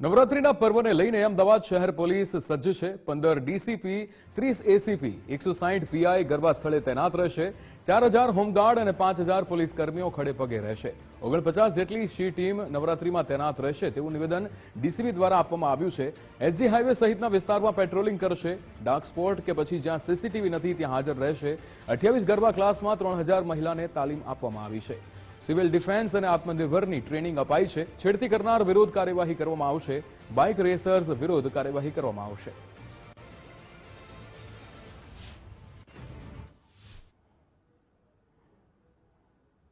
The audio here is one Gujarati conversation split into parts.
નવરાત્રીના પર્વને લઈને અમદાવાદ શહેર પોલીસ સજ્જ છે. પંદર ડીસીપી, ત્રીસ એસીપી, એકસો સાહીઠ પીઆઈ ગરબા સ્થળે તૈનાત રહેશે. ચાર હજાર હોમગાર્ડ અને પાંચ હજાર પોલીસ કર્મીઓ ખડે પગે રહેશે. ઓગણપચાસ જેટલી શી ટીમ નવરાત્રીમાં તૈનાત રહેશે તેવું નિવેદન ડીસીપી દ્વારા આપવામાં આવ્યું છે. એસજી હાઈવે સહિતના વિસ્તારમાં પેટ્રોલિંગ કરશે. ડાર્ક સ્પોટ કે પછી જ્યાં સીસીટીવી નથી ત્યાં હાજર રહેશે. અઠ્યાવીસ ગરબા ક્લાસમાં ત્રણ હજાર મહિલાને તાલીમ આપવામાં આવી છે. સિવિલ ડિફેન્સ અને આત્મનિર્ભરની ટ્રેનિંગ અપાઈ છે. છેડતી કરનાર વિરોધ કાર્યવાહી કરવામાં આવશે. બાઇક રેસર્સ વિરોધ કાર્યવાહી કરવામાં આવશે.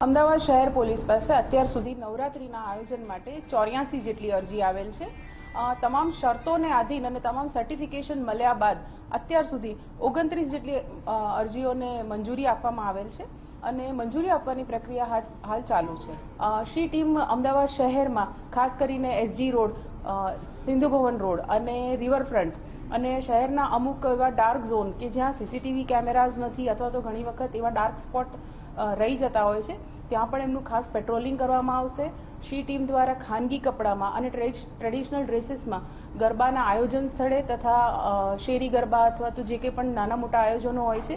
અમદાવાદ શહેર પોલીસ પાસે અત્યાર સુધી નવરાત્રિના આયોજન માટે ચોર્યાસી જેટલી અરજી આવેલ છે. તમામ શરતોને આધીન અને તમામ સર્ટિફિકેશન મળ્યા બાદ અત્યાર સુધી ઓગણત્રીસ જેટલી અરજીઓને મંજૂરી આપવામાં આવેલ છે. અને મંજૂરી આપવાની પ્રક્રિયા હાલ ચાલુ છે. શ્રી ટીમ અમદાવાદ શહેરમાં ખાસ કરીને S G road Sindhu Bhavan road અને રિવરફ્રન્ટ અને શહેરના અમુક એવા ડાર્ક ઝોન કે જ્યાં સીસીટીવી કેમેરાઝ નથી અથવા તો ઘણી વખત એવા ડાર્ક સ્પોટ રહી જતા હોય છે. ત્યાં પણ એમનું ખાસ પેટ્રોલિંગ કરવામાં આવશે. શી ટીમ દ્વારા ખાનગી કપડામાં અને ટ્રેડિશનલ ડ્રેસીસમાં ગરબાના આયોજન સ્થળે તથા શેરી ગરબા અથવા તો જે કંઈ પણ નાના મોટા આયોજનો હોય છે,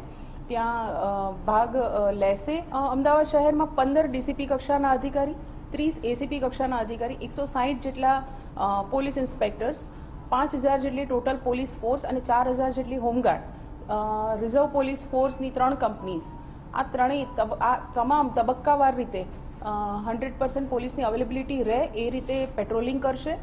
ત્યાં ભાગ લેશે. અમદાવાદ શહેરમાં પંદર ડીસીપી કક્ષાના અધિકારી, ત્રીસ એસીપી કક્ષાના અધિકારી, એકસો સાહીઠ જેટલા પોલીસ ઇન્સ્પેક્ટર્સ, પાંચ હજાર જેટલી ટોટલ પોલીસ ફોર્સ અને ચાર હજાર જેટલી હોમગાર્ડ. રિઝર્વ પોલીસ ફોર્સની ત્રણ કંપનીઝ. આ ત્રણેય આ તમામ તબક્કાવાર રીતે હંડ્રેડ પર્સન્ટ પોલીસની અવેલેબિલિટી રહે એ રીતે પેટ્રોલિંગ કરશે.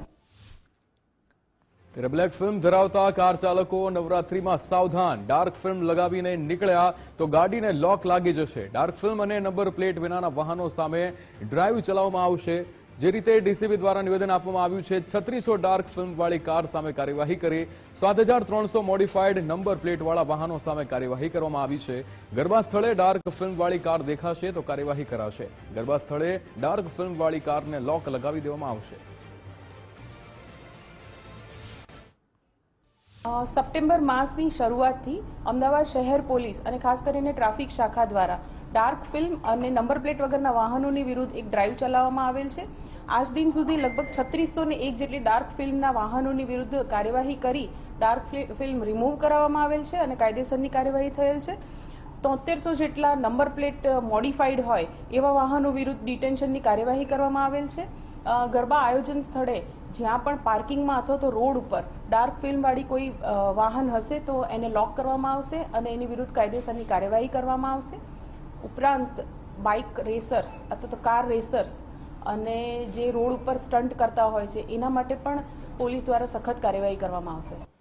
બ્લેક ફિલ્મ ધરાવતા કાર ચાલકો નવરાત્રીમાં સાવધાન. ડાર્ક ફિલ્મ લગાવીને નીકળ્યા તો ગાડીને લોક લાગી જશે. ડાર્ક ફિલ્મ અને નંબર પ્લેટ વિનાના વાહનો સામે ડ્રાઈવ ચલાવવામાં આવશે. જે રીતે ડીસીબી દ્વારા નિવેદન આપવામાં આવ્યું છે, છત્રીસો ડાર્ક ફિલ્મવાળી કાર સામે કાર્યવાહી કરી, સાત હજાર ત્રણસો મોડિફાઈડ નંબર પ્લેટવાળા વાહનો સામે કાર્યવાહી કરવામાં આવી છે. ગરબા સ્થળે ડાર્ક ફિલ્મવાળી કાર દેખાશે તો કાર્યવાહી કરાશે. ગરબા સ્થળે ડાર્ક ફિલ્મવાળી કારને લોક લગાવી દેવામાં આવશે. સપ્ટેમ્બર માસની શરૂઆતથી અમદાવાદ શહેર પોલીસ અને ખાસ કરીને ટ્રાફિક શાખા દ્વારા ડાર્ક ફિલ્મ અને નંબર પ્લેટ વગરના વાહનોની વિરુદ્ધ એક ડ્રાઈવ ચલાવવામાં આવેલ છે. આજ દિન સુધી લગભગ છત્રીસો ને એક જેટલી ડાર્ક ફિલ્મના વાહનોની વિરુદ્ધ કાર્યવાહી કરી ડાર્ક ફિલ્મ રિમૂવ કરાવવામાં આવેલ છે અને કાયદેસરની કાર્યવાહી થયેલ છે. તોતેરસો જેટલા નંબર પ્લેટ મોડિફાઈડ હોય એવા વાહનો વિરુદ્ધ ડિટેન્શનની કાર્યવાહી કરવામાં આવેલ છે. ગરબા આયોજન સ્થળે જ્યાં પણ પાર્કિંગમાં અથવા તો રોડ ઉપર ડાર્ક ફિલ્મવાળી કોઈ વાહન હશે તો એને લોક કરવામાં આવશે અને એની વિરુદ્ધ કાયદેસરની કાર્યવાહી કરવામાં આવશે. ઉપરાંત બાઇક રેસર્સ અથવા તો કાર રેસર્સ અને જે રોડ ઉપર સ્ટન્ટ કરતા હોય છે, એના માટે પણ પોલીસ દ્વારા સખત કાર્યવાહી કરવામાં આવશે.